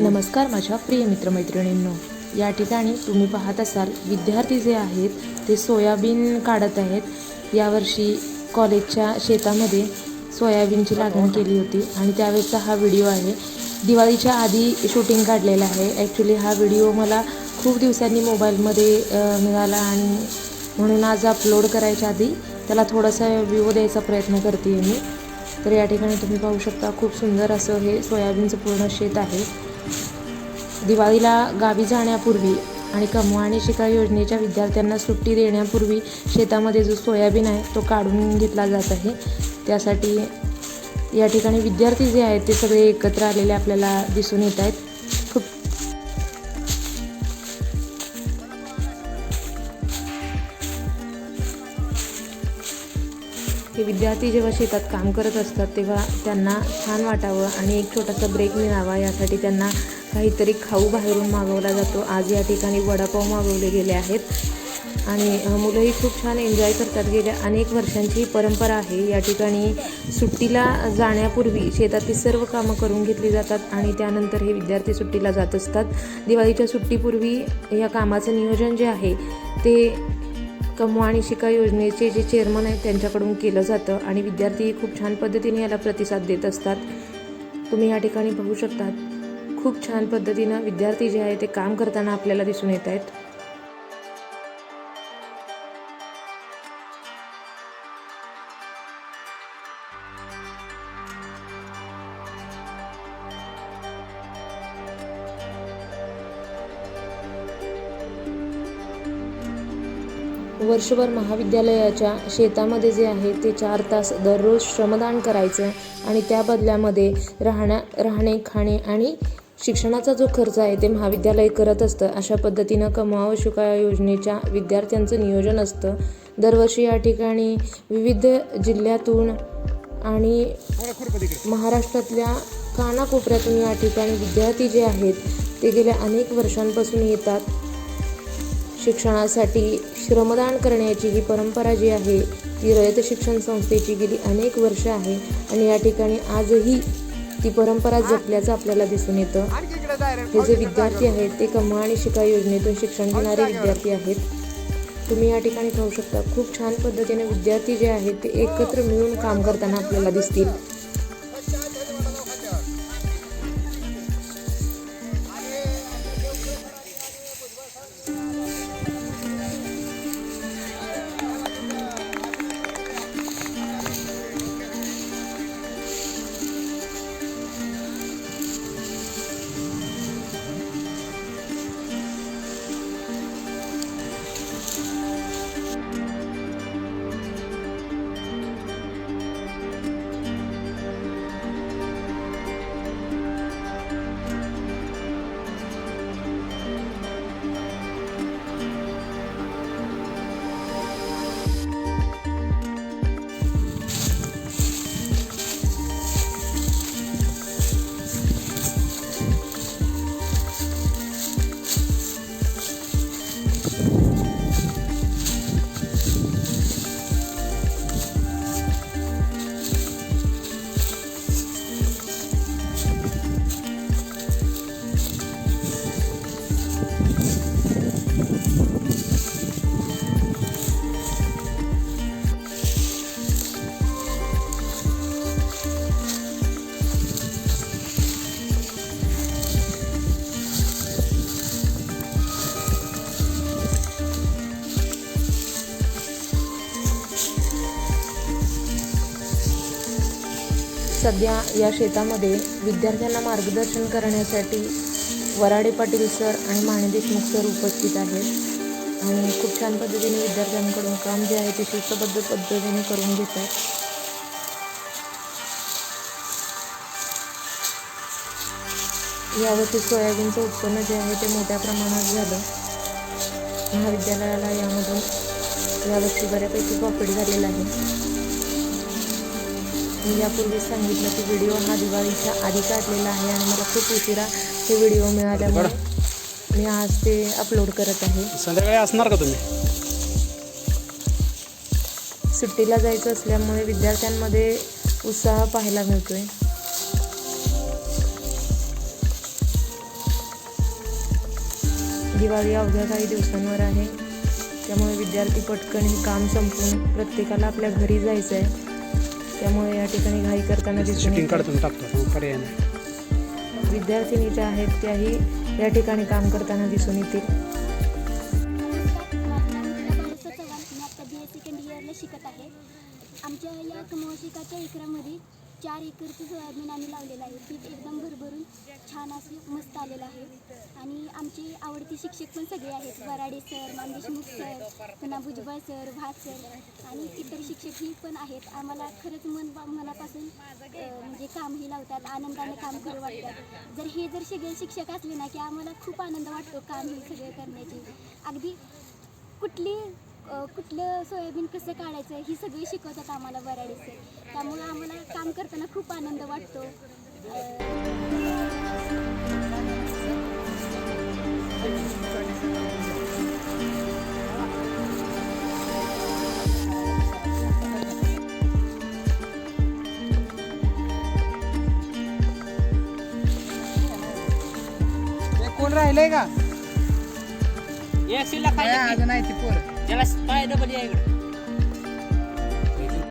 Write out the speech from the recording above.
नमस्कार माझ्या प्रिय मित्रमैत्रिणींनो. या ठिकाणी तुम्ही पाहत असाल विद्यार्थी जे आहेत ते सोयाबीन काढत आहेत. यावर्षी कॉलेजच्या शेतामध्ये सोयाबीनची लागण केली होती आणि त्यावेळेचा हा व्हिडिओ आहे. दिवाळीच्या आधी शूटिंग काढलेला आहे. ॲक्च्युली हा व्हिडिओ मला खूप दिवसांनी मोबाईलमध्ये मिळाला आणि म्हणून आज अपलोड करायच्या आधी त्याला थोडासा व्ह्यू द्यायचा प्रयत्न करते मी. तर या ठिकाणी तुम्ही पाहू शकता खूप सुंदर असं हे सोयाबीनचं पूर्ण शेत आहे. दिवाळीला गावी जाण्यापूर्वी आणि कमवा आणि शिका योजनेच्या विद्यार्थ्यांना सुट्टी देण्यापूर्वी शेतामध्ये जो सोयाबीन आहे तो काढून घेतला जात आहे. त्यासाठी या ठिकाणी विद्यार्थी जे आहेत ते सगळे एकत्र आलेले आपल्याला दिसून येत आहेत. हे विद्यार्थी जेव्हा शेतात काम करत असतात तेव्हा त्यांना छान वाटावं आणि एक छोटासा ब्रेक मिळावा. यासाठी त्यांना काहीतरी खाऊ बाहेरून मागवला जातो. आज या ठिकाणी वडापाव मागवले गेले आहेत. आणि मुलंही खूप छान एन्जॉय करतात. गेल्या अनेक वर्षांची परंपरा आहे. या ठिकाणी सुट्टीला जाण्यापूर्वी शेतातील सर्व कामं करून घेतली जातात आणि त्यानंतर हे विद्यार्थी सुट्टीला जात असतात. दिवाळीच्या सुट्टीपूर्वी या कामाचं नियोजन जे आहे ते कमवा आणि शिका योजनेचे जे चेअरमन आहेत त्यांच्याकडून केलं जातं आणि विद्यार्थी खूप छान पद्धतीने याला प्रतिसाद देत असतात. तुम्ही या ठिकाणी बघू शकतात. खूप छान पद्धतीनं विद्यार्थी जे आहे ते काम करताना आपल्याला दिसून येत आहेत. वर्षभर महाविद्यालयाच्या शेतामध्ये जे आहे ते चार तास दररोज श्रमदान करायचं आणि त्या बदल्यामध्ये राहण्या राहणे खाणे आणि शिक्षणाचा जो खर्च आहे ते महाविद्यालय करत असतं. अशा पद्धतीनं कमाव शिका योजनेच्या विद्यार्थ्यांचं नियोजन असतं. दरवर्षी या ठिकाणी विविध जिल्ह्यातून आणि महाराष्ट्रातल्या कानाकोपऱ्यातून या ठिकाणी विद्यार्थी जे आहेत ते गेल्या अनेक वर्षांपासून येतात. शिक्षणासाठी श्रमदान करण्याची ही परंपरा जी आहे ती रयत शिक्षण संस्थेची गेली अनेक वर्ष आहे आणि या ठिकाणी आजही ती परंपरा जपल्याचं आपल्याला दिसून येतं. हे जे विद्यार्थी आहेत ते कमा आणि शिका योजनेतून शिक्षण घेणारे विद्यार्थी आहेत. तुम्ही या ठिकाणी पाहू शकता खूप छान पद्धतीने विद्यार्थी जे आहेत ते एकत्र मिळून काम करताना आपल्याला दिसतील. सध्या या शेतामध्ये विद्यार्थ्यांना मार्गदर्शन करण्यासाठी वराडे पाटील सर आणि माने देशमुख सर उपस्थित आहेत. आणि खूप छान पद्धतीने विद्यार्थ्यांकडून काम जे आहे ते शिस्तबद्ध पद्धतीने करून घेत आहेत. यावर्षी सोयाबीनचं उत्पन्न जे आहे ते मोठ्या प्रमाणात झालं. महाविद्यालयाला यामधून यावर्षी बऱ्यापैकी प्रॉफिट झालेला आहे. मी यापूर्वी सांगितलं की व्हिडिओ हा दिवाळीच्या आधी काढलेला आहे आणि मला खूप उशिरा हे व्हिडिओ मिळाल्यामुळे मी आज ते अपलोड करत आहे. संध्याकाळी असणार का तुम्ही? सुट्टीला जायचं असल्यामुळे विद्यार्थ्यांमध्ये उत्साह पाहायला मिळतोय. दिवाळी अवघ्या काही दिवसांवर आहे. त्यामुळे विद्यार्थी पटकन हे काम संपवून प्रत्येकाला आपल्या घरी जायचं आहे त्यामुळे या ठिकाणी घाई करताना दिसून टाकतो. मग पर्याय नाही. विद्यार्थिनी ज्या आहेत त्याही या ठिकाणी काम करताना दिसून येतील. शिकत आहे आमच्या या कमोशिकाच्या एकरामध्ये चार एकरचं सोयाबीन आम्ही लावलेलं आहे. पीक एकदम भरभरून छान असं मस्त आलेलं आहे. आणि आमचे आवडते शिक्षक पण सगळे आहेत. वराडे सर मानदेशमुख सर पुन्हा भुजबळ सर भात सर आणि इतर शिक्षकही पण आहेत. आम्हाला खरंच मन मनापासून म्हणजे कामही लावतात. आनंदाने काम करू वाटतात. जर हे जर सगळे शिक्षक असले ना की आम्हाला खूप आनंद वाटतो काम हे सगळे करण्याची. अगदी कुठली कुठलं सोयाबीन कसं काढायचं ही सगळी शिकवतात आम्हाला वराडे सर त्यामुळं आम्हाला काम करताना खूप आनंद वाटतो. कोण राहिलंय का. अजून आहे ती पोर. त्याला पाय डबल या इकडे